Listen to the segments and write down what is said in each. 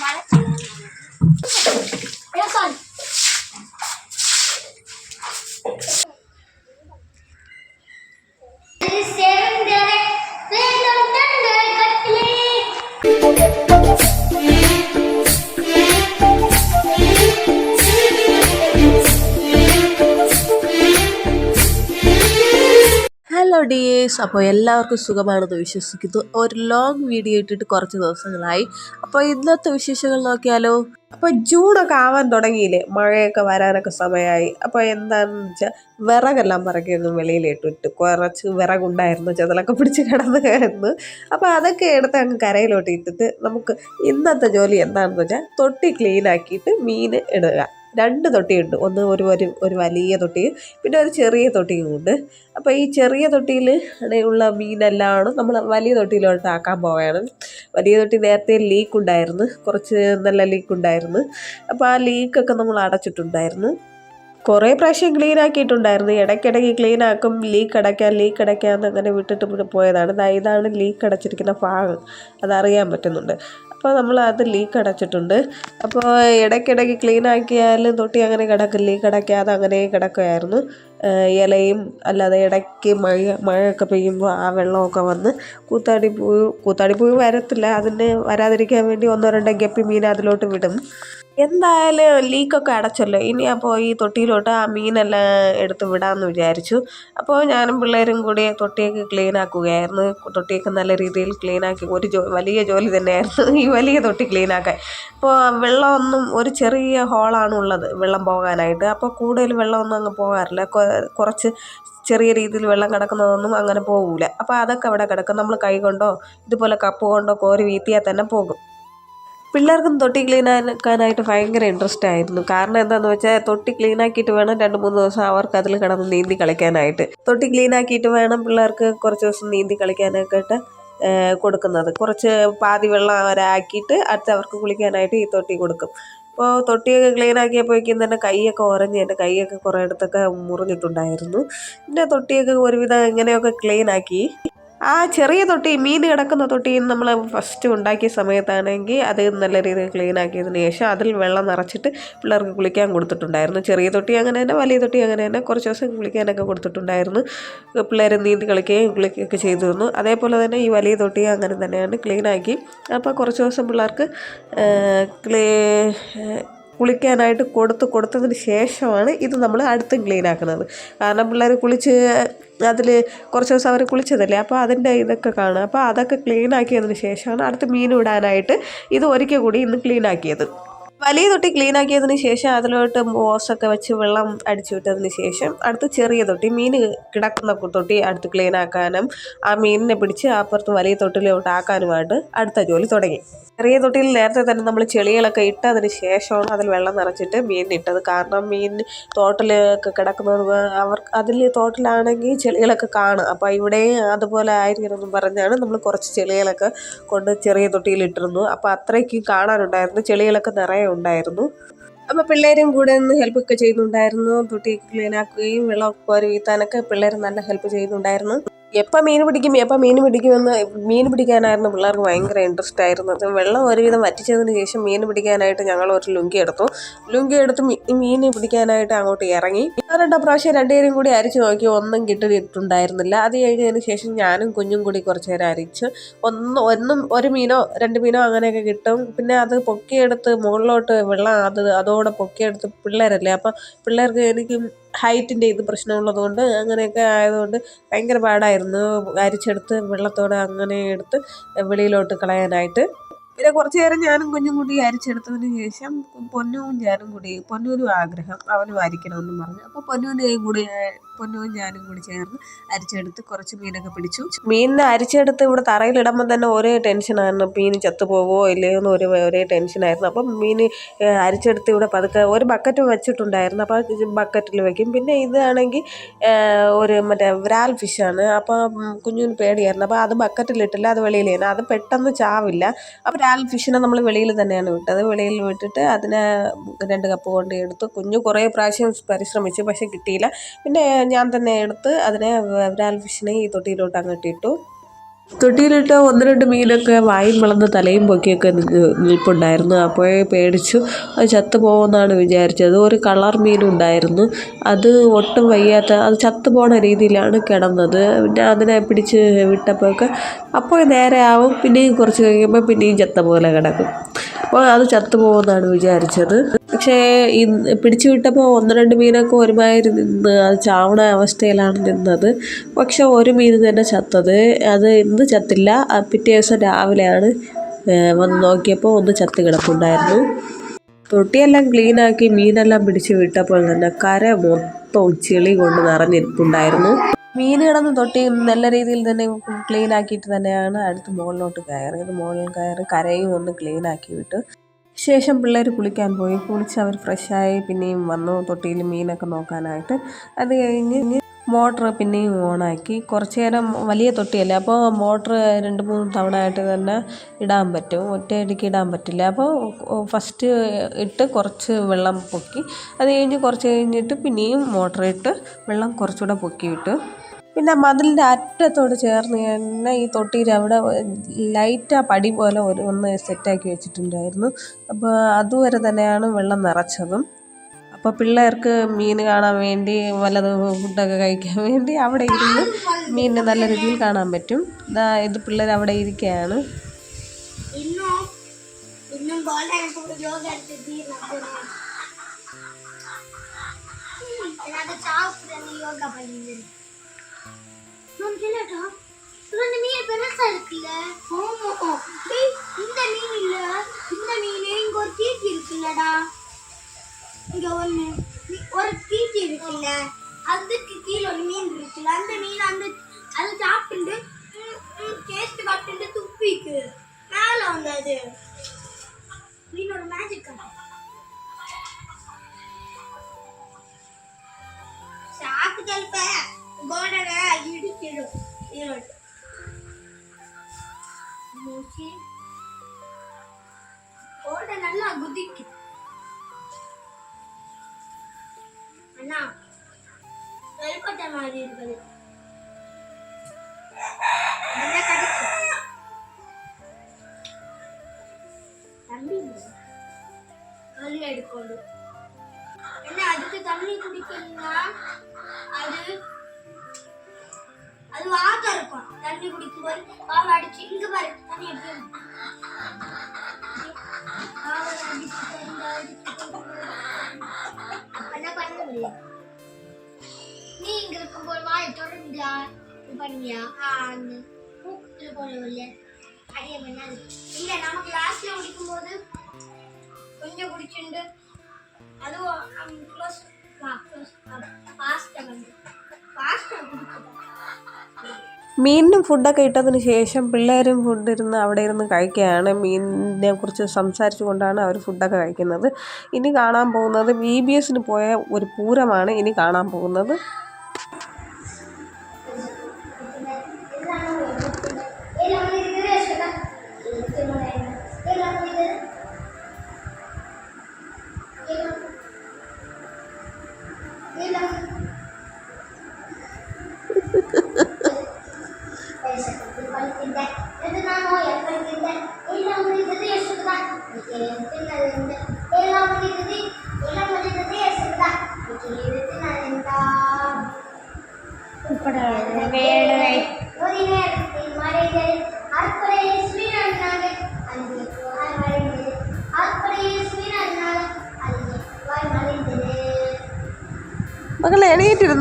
mà lấy dears അപ്പോൾ എല്ലാവർക്കും സുഖമാണെന്ന് വിശ്വസിക്കുന്നു. ഒരു ലോങ് വീഡിയോ ഇട്ടിട്ട് കുറച്ച് ദിവസങ്ങളായി. അപ്പോൾ ഇന്നത്തെ വിശേഷങ്ങൾ നോക്കിയാലോ? അപ്പോൾ ജൂണൊക്കെ ആവാൻ തുടങ്ങിയില്ലേ? മഴയൊക്കെ വരാനൊക്കെ സമയമായി. അപ്പോൾ എന്താണെന്ന് വെച്ചാൽ വിറകെല്ലാം പറക്കിയൊന്നും വെളിയിലിട്ടിട്ട്. കുറച്ച് വിറകുണ്ടായിരുന്നു ചെതലൊക്കെ പിടിച്ച് കിടന്നായിരുന്നു. അപ്പോൾ അതൊക്കെ എടുത്ത് അങ്ങ് കരയിലോട്ട് ഇട്ടിട്ട് നമുക്ക് ഇന്നത്തെ ജോലി എന്താണെന്ന് വെച്ചാൽ തൊട്ടി ക്ലീനാക്കിയിട്ട് മീൻ ഇടുക. രണ്ട് തൊട്ടിയുണ്ട്. ഒന്ന് ഒരു ഒരു ഒരു വലിയ തൊട്ടിയും പിന്നെ ഒരു ചെറിയ തൊട്ടിയും ഉണ്ട്. അപ്പോൾ ഈ ചെറിയ തൊട്ടിയിൽ ഉള്ള മീനെല്ലാം നമ്മൾ വലിയ തൊട്ടിയിലോട്ട് ആക്കാൻ പോവുകയാണ്. വലിയ തൊട്ടി നേരത്തെ ലീക്ക് ഉണ്ടായിരുന്നു. കുറച്ച് നല്ല ലീക്ക് ഉണ്ടായിരുന്നു. അപ്പോൾ ആ ലീക്കൊക്കെ നമ്മൾ അടച്ചിട്ടുണ്ടായിരുന്നു. കുറേ പ്രാവശ്യം ക്ലീൻ ആക്കിയിട്ടുണ്ടായിരുന്നു. ഇടയ്ക്കിടയ്ക്ക് ക്ലീൻ ആക്കും ലീക്ക് അടയ്ക്കാം ലീക്ക് അടയ്ക്കാം അങ്ങനെ വിട്ടിട്ട് പോയതാണ്. ഇതാണ് ലീക്ക് അടച്ചിരിക്കുന്ന ഭാഗം. അതറിയാൻ പറ്റുന്നുണ്ട്. അപ്പോൾ നമ്മൾ അത് ലീക്ക് അടച്ചിട്ടുണ്ട്. അപ്പോൾ ഇടയ്ക്കിടയ്ക്ക് ക്ലീൻ ആക്കിയാലും തൊട്ടി അങ്ങനെ കിടക്കും ലീക്ക് അടയ്ക്കാതെ അങ്ങനെ കിടക്കുമായിരുന്നു. ഇലയും അല്ലാതെ ഇടയ്ക്ക് മഴ മഴയൊക്കെ പെയ്യുമ്പോൾ ആ വെള്ളമൊക്കെ വന്ന് കൂത്താടിപ്പൂ കൂത്താടിപ്പൂ വരത്തില്ല. അതിന് വരാതിരിക്കാൻ വേണ്ടി ഒന്നോ രണ്ടോ ഗപ്പി മീൻ അതിലോട്ട് വിടും. എന്തായാലും ലീക്കൊക്കെ അടച്ചല്ലോ. ഇനി അപ്പോൾ ഈ തൊട്ടിയിലോട്ട് ആ മീനെല്ലാം എടുത്ത് വിടാമെന്ന് വിചാരിച്ചു. അപ്പോൾ ഞാനും പിള്ളേരും കൂടി തൊട്ടിയൊക്കെ ക്ലീൻ ആക്കുകയായിരുന്നു. തൊട്ടിയൊക്കെ നല്ല രീതിയിൽ ക്ലീൻ ആക്കി. ഒരു ജോ വലിയ ജോലി തന്നെയായിരുന്നു ഈ വലിയ തൊട്ടി ക്ലീൻ ആക്കാൻ. അപ്പോൾ വെള്ളമൊന്നും ഒരു ചെറിയ ഹോളാണ് ഉള്ളത് വെള്ളം പോകാനായിട്ട്. അപ്പോൾ കൂടുതൽ വെള്ളമൊന്നും അങ്ങ് പോകാറില്ല. കുറച്ച് ചെറിയ രീതിയിൽ വെള്ളം കിടക്കുന്നതൊന്നും അങ്ങനെ പോകില്ല അപ്പോൾ അതൊക്കെ അവിടെ കിടക്കും. നമ്മൾ കൈ കൊണ്ടോ ഇതുപോലെ കപ്പ് കൊണ്ടോ കോരി വീത്തിയാൽ തന്നെ പോകും. പിള്ളേർക്കും തൊട്ടി ക്ലീൻ ആക്കാനായിട്ട് ഭയങ്കര ഇൻട്രസ്റ്റ് ആയിരുന്നു. കാരണം എന്താണെന്ന് വെച്ചാൽ തൊട്ടി ക്ലീൻ ആക്കിയിട്ട് വേണം രണ്ട് മൂന്ന് ദിവസം അവർക്ക് അതിൽ കിടന്ന് നീന്തി കളിക്കാനായിട്ട്. തൊട്ടി ക്ലീൻ ആക്കിയിട്ട് വേണം പിള്ളേർക്ക് കുറച്ച് ദിവസം നീന്തി കളിക്കാനൊക്കെ കൊടുക്കുന്നത്. കുറച്ച് പാതി വെള്ളം അവരാക്കിയിട്ട് അടുത്ത് അവർക്ക് കുളിക്കാനായിട്ട് ഈ തൊട്ടി കൊടുക്കും. അപ്പോൾ തൊട്ടിയൊക്കെ ക്ലീൻ ആക്കിയപ്പോഴേക്കും തന്നെ കൈയൊക്കെ ഉറഞ്ഞ് എന്റെ കൈയൊക്കെ കുറേ ഇടത്തൊക്കെ മുറിഞ്ഞിട്ടുണ്ടായിരുന്നു. പിന്നെ തൊട്ടിയൊക്കെ ഒരുവിധം ഇങ്ങനെയൊക്കെ ക്ലീൻ ആക്കി. ആ ചെറിയ തൊട്ടി മീൻ കിടക്കുന്ന തൊട്ടി നമ്മൾ ഫസ്റ്റ് ഉണ്ടാക്കിയ സമയത്താണെങ്കിൽ അത് നല്ല രീതിയിൽ ക്ലീൻ ആക്കിയതിന് ശേഷം അതിൽ വെള്ളം നിറച്ചിട്ട് പിള്ളേർക്ക് കുളിക്കാൻ കൊടുത്തിട്ടുണ്ടായിരുന്നു. ചെറിയ തൊട്ടി അങ്ങനെ തന്നെ വലിയ തൊട്ടി അങ്ങനെ തന്നെ കുറച്ച് ദിവസം കുളിക്കാനൊക്കെ കൊടുത്തിട്ടുണ്ടായിരുന്നു. പിള്ളേർ നീന്തി കളിക്കുകയും കുളിക്കുകയൊക്കെ ചെയ്തിരുന്നു. അതേപോലെ തന്നെ ഈ വലിയ തൊട്ടി അങ്ങനെ തന്നെയാണ് ക്ലീൻ ആക്കി. അപ്പോൾ കുറച്ച് ദിവസം പിള്ളേർക്ക് ക്ലീ കുളിക്കാനായിട്ട് കൊടുത്ത് കൊടുത്തതിന് ശേഷമാണ് ഇത് നമ്മൾ അടുത്ത് ക്ലീൻ ആക്കുന്നത്. കാരണം പിള്ളേർ കുളിച്ച് അതിൽ കുറച്ച് ദിവസം അവർ കുളിച്ചതല്ലേ? അപ്പോൾ അതിന്റെ ഇതൊക്കെ കാണുക അപ്പോൾ അതൊക്കെ ക്ലീൻ ആക്കിയതിന് ശേഷമാണ് അടുത്ത് മീൻ ഇടാനായിട്ട് ഇത് ഒരിക്കൽ കൂടി ഇന്ന് ക്ലീൻ ആക്കിയത്. വലിയ തൊട്ടി ക്ലീൻ ആക്കിയതിന് ശേഷം അതിലോട്ട് ഓസൊക്കെ വെച്ച് വെള്ളം അടിച്ചു വിട്ടതിന് ശേഷം അടുത്ത് ചെറിയ തൊട്ടി മീൻ കിടക്കുന്ന തൊട്ടി അടുത്ത് ക്ലീൻ ആക്കാനും ആ മീനിനെ പിടിച്ച് അപ്പുറത്ത് വലിയ തൊട്ടിലോട്ട് ആക്കാനുമായിട്ട് അടുത്ത ജോലി തുടങ്ങി. ചെറിയ തൊട്ടിയിൽ നേരത്തെ തന്നെ നമ്മൾ ചെളികളൊക്കെ ഇട്ടതിന് ശേഷമാണ് അതിൽ വെള്ളം നിറച്ചിട്ട് മീൻ ഇട്ടത്. കാരണം മീൻ തോട്ടിലൊക്കെ കിടക്കുന്നത് അവർ അതിൽ തോട്ടിലാണെങ്കിൽ ചെളികളൊക്കെ കാണും. അപ്പോൾ ഇവിടെ അതുപോലെ ആയിരിക്കണമെന്ന് പറഞ്ഞാണ് നമ്മൾ കുറച്ച് ചെളികളൊക്കെ കൊണ്ട് ചെറിയ തൊട്ടിയിൽ ഇട്ടിരുന്നു. അപ്പോൾ അത്രയ്ക്ക് കാണാനുണ്ടായിരുന്നു. ചെളികളൊക്കെ നിറയെ ഉണ്ടായിരുന്നു. അപ്പോൾ പിള്ളേരും കൂടെ നിന്ന് ഹെൽപ്പൊക്കെ ചെയ്യുന്നുണ്ടായിരുന്നു തൊട്ടി ക്ലീൻ ആക്കുകയും ഒക്കെ കോരി വീത്താനൊക്കെ പിള്ളേർ നല്ല ഹെൽപ്പ് ചെയ്യുന്നുണ്ടായിരുന്നു എപ്പോൾ മീൻ പിടിക്കും എപ്പോൾ മീൻ പിടിക്കുമെന്ന് മീൻ പിടിക്കാനായിരുന്നു പിള്ളേർക്ക് ഭയങ്കര ഇൻട്രസ്റ്റ് ആയിരുന്നു. വെള്ളം ഒരുവിധം വറ്റിച്ചതിന് ശേഷം മീൻ പിടിക്കാനായിട്ട് ഞങ്ങൾ ഒരു ലുങ്കി എടുത്തു. ലുങ്കി എടുത്ത് മീൻ പിടിക്കാനായിട്ട് അങ്ങോട്ട് ഇറങ്ങി. രണ്ടോ പ്രാവശ്യം രണ്ടുപേരും കൂടി അരിച്ച് നോക്കി ഒന്നും കിട്ടിയിട്ടുണ്ടായിരുന്നില്ല. അത് കഴിഞ്ഞതിന് ശേഷം ഞാനും കുഞ്ഞും കൂടി കുറച്ച് നേരം അരിച്ച് ഒന്ന് ഒന്നും ഒരു മീനോ രണ്ട് മീനോ അങ്ങനെയൊക്കെ കിട്ടും. പിന്നെ അത് പൊക്കിയെടുത്ത് മുകളിലോട്ട് വെള്ളം അത് അതോടെ പൊക്കിയെടുത്ത് പിള്ളേരല്ലേ അപ്പം പിള്ളേർക്ക് എനിക്കും ഹൈറ്റിന്റെ ഇത് പ്രശ്നമുള്ളതുകൊണ്ട് അങ്ങനെയൊക്കെ ആയതുകൊണ്ട് ഭയങ്കര പാടായിരുന്നു. അരിച്ചെടുത്ത് വെള്ളത്തോടെ അങ്ങനെ എടുത്ത് വെളിയിലോട്ട് കളയാനായിട്ട്. പിന്നെ കുറച്ച് നേരം ഞാനും കുഞ്ഞും കൂടി അരിച്ചെടുത്തതിന് ശേഷം പൊന്നുവും ഞാനും കൂടി പൊന്നൂരും ആഗ്രഹം അവനും അരിക്കണമെന്നും പറഞ്ഞു. അപ്പോൾ പൊന്നൂനെയും കൂടി പൊന്നും ഞാനും കൂടി ചേർന്ന് അരിച്ചെടുത്ത് കുറച്ച് മീനൊക്കെ പിടിച്ചു. മീനിനെ അരിച്ചെടുത്ത് ഇവിടെ തറയിൽ ഇടുമ്പോൾ തന്നെ ഒരേ ടെൻഷനായിരുന്നു മീൻ ചത്തുപോകുമോ ഇല്ലയോ എന്ന് ഒരു ഒരേ ടെൻഷനായിരുന്നു അപ്പം മീൻ അരിച്ചെടുത്ത് ഇവിടെ പതുക്കെ ഒരു ബക്കറ്റ് വെച്ചിട്ടുണ്ടായിരുന്നു. അപ്പോൾ ബക്കറ്റിൽ വെക്കും. പിന്നെ ഇതാണെങ്കിൽ ഒരു മറ്റേ വ്രാൽ ഫിഷാണ് അപ്പോൾ കുഞ്ഞിന് പേടിയായിരുന്നു. അപ്പോൾ അത് ബക്കറ്റിലിട്ടില്ല അത് ചെയ്യുന്നു അത് പെട്ടെന്ന് ചാവില്ല. അപ്പോൾ വ്രാൽ ഫിഷിനെ നമ്മൾ വെളിയിൽ തന്നെയാണ് വിട്ടത്. വെളിയിൽ വിട്ടിട്ട് അതിനെ രണ്ട് കപ്പ് കൊണ്ട് എടുത്ത്. കുഞ്ഞു കുറേ പ്രാവശ്യം പരിശ്രമിച്ചു പക്ഷേ കിട്ടിയില്ല. പിന്നെ ഞാൻ തന്നെ എടുത്ത് അതിനെ വരാൽ ഫിഷിനെ ഈ തൊട്ടിയിലോട്ട് അങ്ങ് ഇട്ടിട്ടു. തൊട്ടിയിലിട്ട് ഒന്ന് രണ്ട് മീനൊക്കെ വായും വളർന്ന് തലയും പൊക്കിയൊക്കെ നിൽപ്പുണ്ടായിരുന്നു. അപ്പോഴേ പേടിച്ചു. അത് ചത്തു പോകുമെന്നാണ് വിചാരിച്ചത്. ഒരു കളർ മീനുണ്ടായിരുന്നു അത് ഒട്ടും വയ്യാത്ത അത് ചത്തു പോണ രീതിയിലാണ് കിടന്നത്. പിന്നെ അതിനെ പിടിച്ച് വിട്ടപ്പോഴൊക്കെ അപ്പോൾ നേരെ ആവും. പിന്നെയും കുറച്ച് കഴിയുമ്പോൾ പിന്നെയും ചത്ത പോലെ കിടക്കും. അപ്പോൾ അത് ചത്തു പോകുമെന്നാണ് വിചാരിച്ചത്. പക്ഷേ ഇന്ന് പിടിച്ചു വിട്ടപ്പോൾ ഒന്ന് രണ്ട് മീനൊക്കെ ഒരുമാതിരി നിന്ന് അത് ചാവണ അവസ്ഥയിലാണ് നിന്നത്. പക്ഷെ ഒരു മീൻ തന്നെ ചത്തത്. അത് ഇന്ന് ചത്തില്ല. പിറ്റേ ദിവസം രാവിലെയാണ് വന്ന് നോക്കിയപ്പോൾ ഒന്ന് ചത്ത് കിടപ്പുണ്ടായിരുന്നു. തൊട്ടിയെല്ലാം ക്ലീനാക്കി മീനെല്ലാം പിടിച്ചു വിട്ടപ്പോൾ തന്നെ കര മൊത്തം ചെളി കൊണ്ട് നിറഞ്ഞിരിപ്പുണ്ടായിരുന്നു. മീൻ കിടന്ന് തൊട്ടി നല്ല രീതിയിൽ തന്നെ ക്ലീൻ ആക്കിയിട്ട് തന്നെയാണ് അടുത്ത് മുകളിലോട്ട് കയറിയത്. മുകളിൽ കയറി കരയും ഒന്ന് ക്ലീൻ ആക്കി വിട്ടു ശേഷം പിള്ളേർ കുളിക്കാൻ പോയി. കുളിച്ച് അവർ ഫ്രഷായി പിന്നെയും വന്നു. തൊട്ടിയിൽ മീനൊക്കെ നോക്കാനായിട്ട്. അത് കഴിഞ്ഞ് മോട്ടർ പിന്നെയും ഓണാക്കി. കുറച്ച് നേരം വലിയ തൊട്ടിയല്ലേ? അപ്പോൾ മോട്ടർ രണ്ട് മൂന്ന് തവണ ആയിട്ട് തന്നെ ഇടാൻ പറ്റും. ഒറ്റയടിക്ക് ഇടാൻ പറ്റില്ല. അപ്പോൾ ഫസ്റ്റ് ഇട്ട് കുറച്ച് വെള്ളം പൊക്കി. അത് കഴിഞ്ഞ് കുറച്ച് കഴിഞ്ഞിട്ട് പിന്നെയും മോട്ടർ ഇട്ട് വെള്ളം കുറച്ചുകൂടെ പൊക്കി വിട്ടു പിന്നെ മതിലിന്റെ അറ്റത്തോട് ചേർന്ന് തന്നെ ഈ തൊട്ടിയിൽ അവിടെ ലൈറ്റാ പടി പോലെ ഒരു ഒന്ന് സെറ്റാക്കി വെച്ചിട്ടുണ്ടായിരുന്നു. അപ്പോൾ അതുവരെ തന്നെയാണ് വെള്ളം നിറച്ചതും. അപ്പോൾ പിള്ളേർക്ക് മീൻ കാണാൻ വേണ്ടി വല്ലത് ഫുഡൊക്കെ കഴിക്കാൻ വേണ്ടി അവിടെ ഇരുന്ന് മീനിനെ നല്ല രീതിയിൽ കാണാൻ പറ്റും. ഇതാ ഇത് പിള്ളേർ അവിടെ ഇരിക്കുകയാണ് യോഗ என்னடா? இந்த மீன் பெருசா இருக்குல்ல? ஆமா டேய், இந்த மீன் இல்ல. இந்த மீன் இங்க ஒரு தீட்டி இருக்குல்லடா. இங்க ஒண்ணு. ஒரு தீட்டி இருக்குல்ல. அதுக்கு கீழே ஒரு மீன் இருக்குல்ல. அந்த மீன் அந்த அது சாப்பிட்டு டேஸ்ட் காட்டு துப்பிக்கு. மேல வந்தது. மீனோட மேஜிக் சாக்கு தல்ப கோடனை இடிச்சிடும். ஈரோடு மூச்சு. கோடை நல்லா குதிக்கு அண்ணா வெல்கொட்டை மாதிரி இருக்குது. என்ன கல் எடுக்கணும். என்ன அதுக்கு தண்ணி குடிக்கணும்னா அது அது வாகம் இருக்கும். தண்ணி குடிக்கும் போது வாகம் அடிச்சு இங்க பாரு தண்ணி பண்ண முடியல நீ இங்க இருக்கும் போது வாயை தொடர்ந்துடா இது பண்ணுவியா அந்த மூக்கத்தில் போடவில்லை. அதே பண்ணாது. இல்லை நம்ம கிளாஸ்ல குடிக்கும் போது கொஞ்சம் குடிச்சுண்டு அதுவும் க்ளோஸ் க்ளோஸ் பாஸ்ட்டை வந்து. മീനിനും ഫുഡൊക്കെ ഇട്ടതിന് ശേഷം പിള്ളേരും ഫുഡ് ഇരുന്ന് അവിടെ ഇരുന്ന് കഴിക്കുകയാണ്. മീനിനെ കുറിച്ച് സംസാരിച്ചു കൊണ്ടാണ് അവർ ഫുഡൊക്കെ കഴിക്കുന്നത്. ഇനി കാണാൻ പോകുന്നത് ബി ബി എസിന് പോയ ഒരു പൂരമാണ് ഇനി കാണാൻ പോകുന്നത്.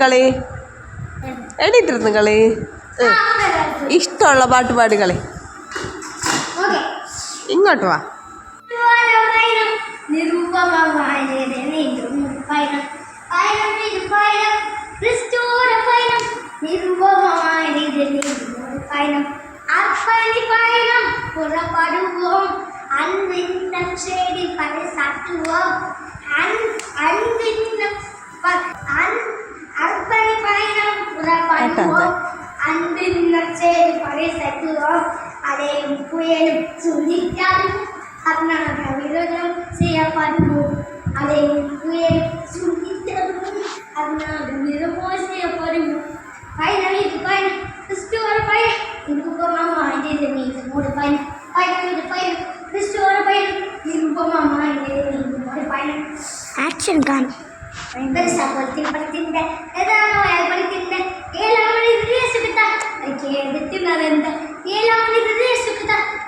കളി എണീറ്റിരുന്ന് കളി ഇഷ്ടമുള്ള പാട്ട് പാടി കളി ഇങ്ങോട്ട് വാ പയണം നിരൂപമായത് നീണ്ടും പയണം പയണം ഇത് പയണം വേണം സുന്ദിക്കാൻ അതിനാണ് ചെയ്യാൻ പറ്റുന്നു അതെ സുന്ദിച്ചതും അതിനാണ് നിരമ്പോൾ ചെയ്യപ്പെടുന്നു. പൈന ഇത് പൈന ക്രിസ്റ്റുവർ പൈന ഇരുപമ്മ മാന്റെ നീതിനോട് പൈന പൈന ഇത് പൈന ക്രിസ്റ്റുവർ പൈന ഇരുപമ്മ മാന്റെ നീതിനോട് പൈന ആക്ഷൻ കാൺ ഭയങ്കര സകലത്തിൽ പഠിത്തിന്റെ ഏതാണ്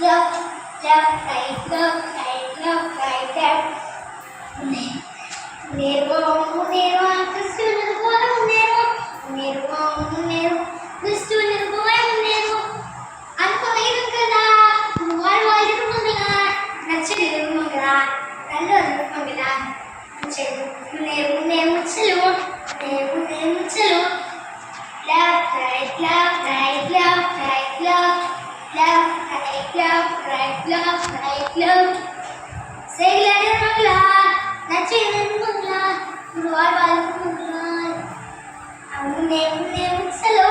left, left, right, left, right, left, right, left. Nirvam, Nirvam, Krishna. love, right love, right love. செயலடை Mangala நச்சையின் Mangala குருவாய் வாழ்வு மங்களா உன்னே உன்னே முச்சலோ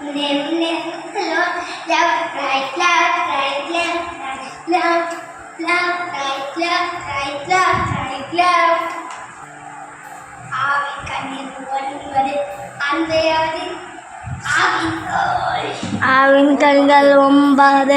உன்னே உன்னே முச்சலோ love right love right love love love right love right love right love ஆவி கண்ணீர் வருவது அன்பையாவது ஆவின் ஆவின் கண்கள் ஒம்பாது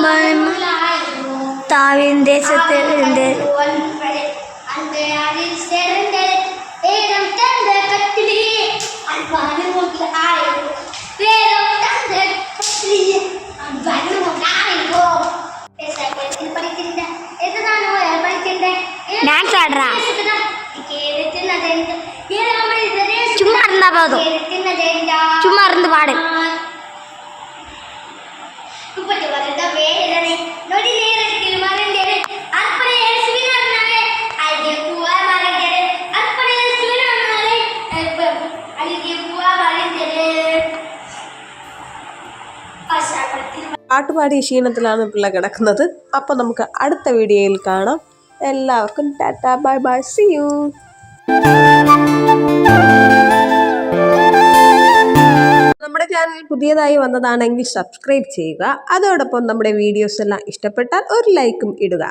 അമ്പലം താവിന്റെ സത്യത്തിന്റെ ഡാൻസ് ആടുറാ ചുമ്മാ ഇരുന്നാ ചുമ്മാ പാടും. പാട്ടുപാടി ക്ഷീണത്തിലാണ് പിള്ള കിടക്കുന്നത്. അപ്പോൾ നമുക്ക് അടുത്ത വീഡിയോയിൽ കാണാം. എല്ലാവർക്കും ടാറ്റ ബൈ ബൈ. സി യു നമ്മുടെ ചാനൽ പുതിയതായി വന്നതാണെങ്കിൽ സബ്സ്ക്രൈബ് ചെയ്യുക. അതോടൊപ്പം നമ്മുടെ വീഡിയോസ് എല്ലാം ഇഷ്ടപ്പെട്ടാൽ ഒരു ലൈക്കും ഇടുക.